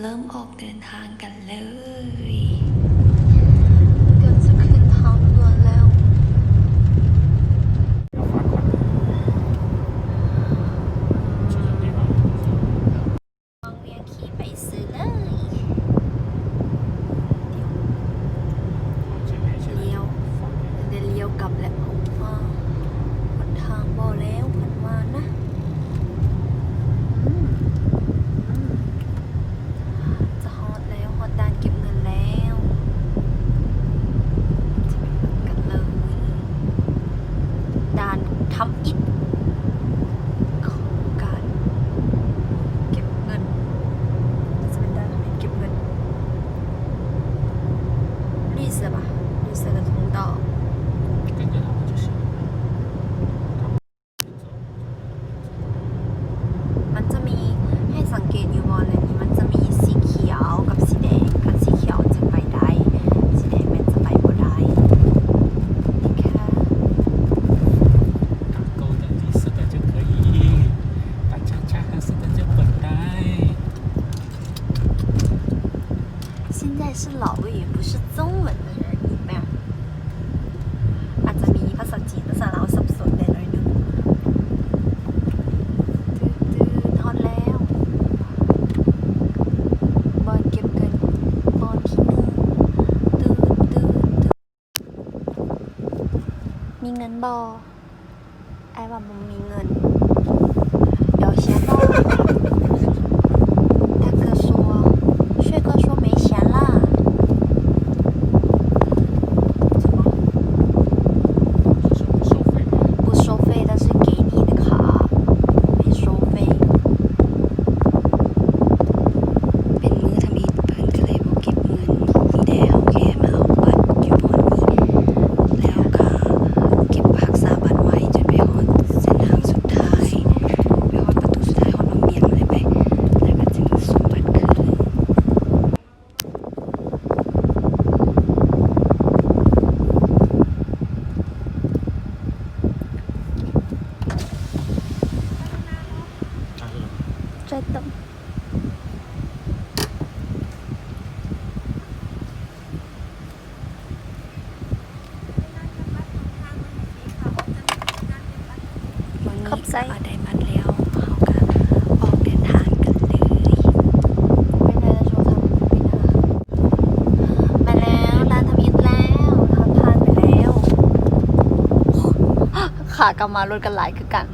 เริ่มออกเดินทางกันเลย บอไอว่ามุมมิงากลับมารดกันหลายคือกัน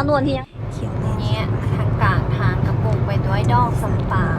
างนวลที่เขียวเนี้ยทางกลางทางกระโปรงไปด้วยดอกสำปา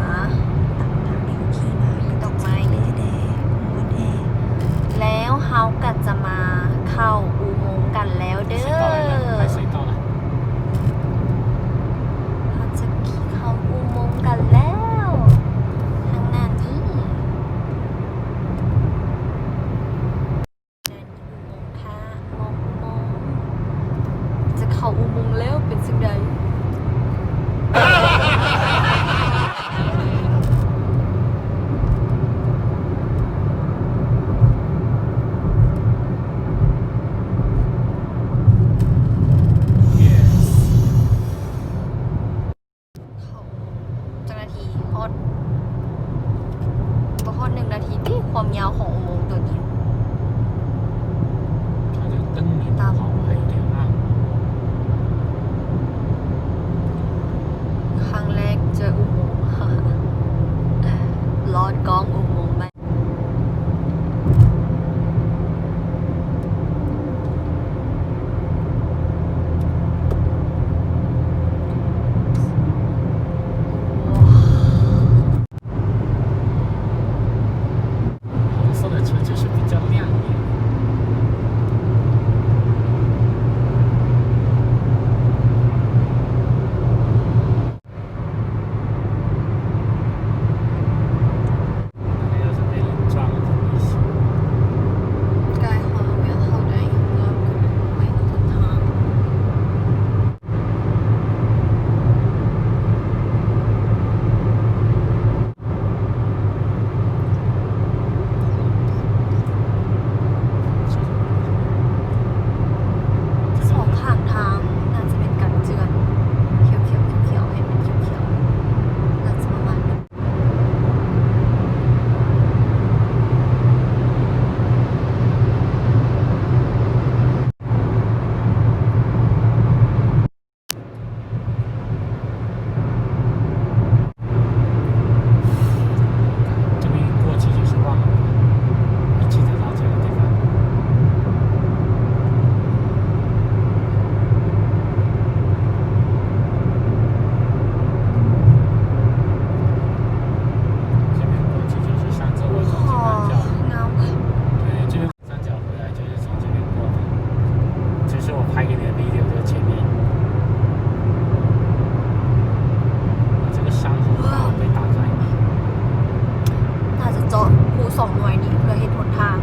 สองหน่วยนี้เพื่อเห็นหนทาง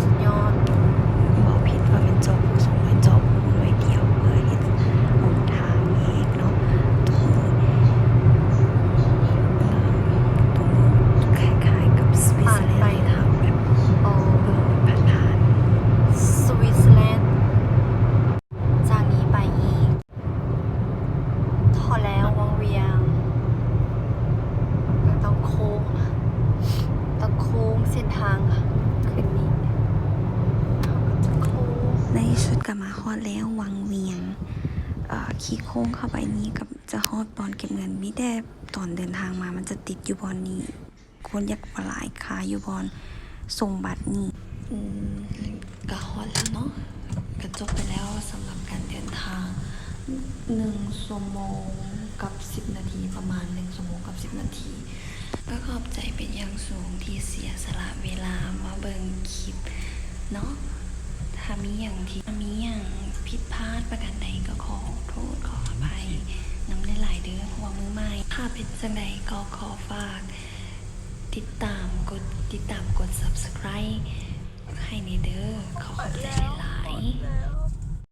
สุดยอด บอกผิดว่าเป็นจอบผู้สองหน่วยจอบผู้หน่วยเดียวเพื่อเห็นหนทางเองเนาะที่ตรงนู้นคล้ายๆกับสวิตเซอร์แลนด์ทำแบบ โอ้ เออผ่าน สวิตเซอร์แลนด์ จากนี้ไปอีกทอแล้ววังเวียงก็ต้องโค้ง ต้องโค้งเส้นทางขึ้นนี้เราก็จะโค้ง ๆในที่สุดก็มาฮ อดแล้ววังเวียงขี่โค้งเข้าไปนี้กับจะฮอดบอนเก็บเงินมีแต่ตอนเดินทางมามันจะติดอยู่บอนนี้คนอยากปลายคาอยู่บอนส่งบัตรนี่ก็ฮอดแล้วเนาะก็จบไปแล้วสำหรับการเดินทางหนึ่งชั่วโมงกับสิบนาทีประมาณหนึ่งชั่วโมงกับสิบนาทีก็ขอบใจเป็นอย่างสูงที่เสียสละเวลามาเบิ่งคลิปเนาะ ถ้ามีอย่างที่มีอย่างผิดพลาดประการใดก็ขอโทษขออภัยน้ำได้หลายๆเดือนเพราะว่ามือใหม่ถ้าเป็นจังใดก็ขอฝาก ติดตามกดติดตามกด subscribe ให้ในเด้อขอขอบใจหลายๆ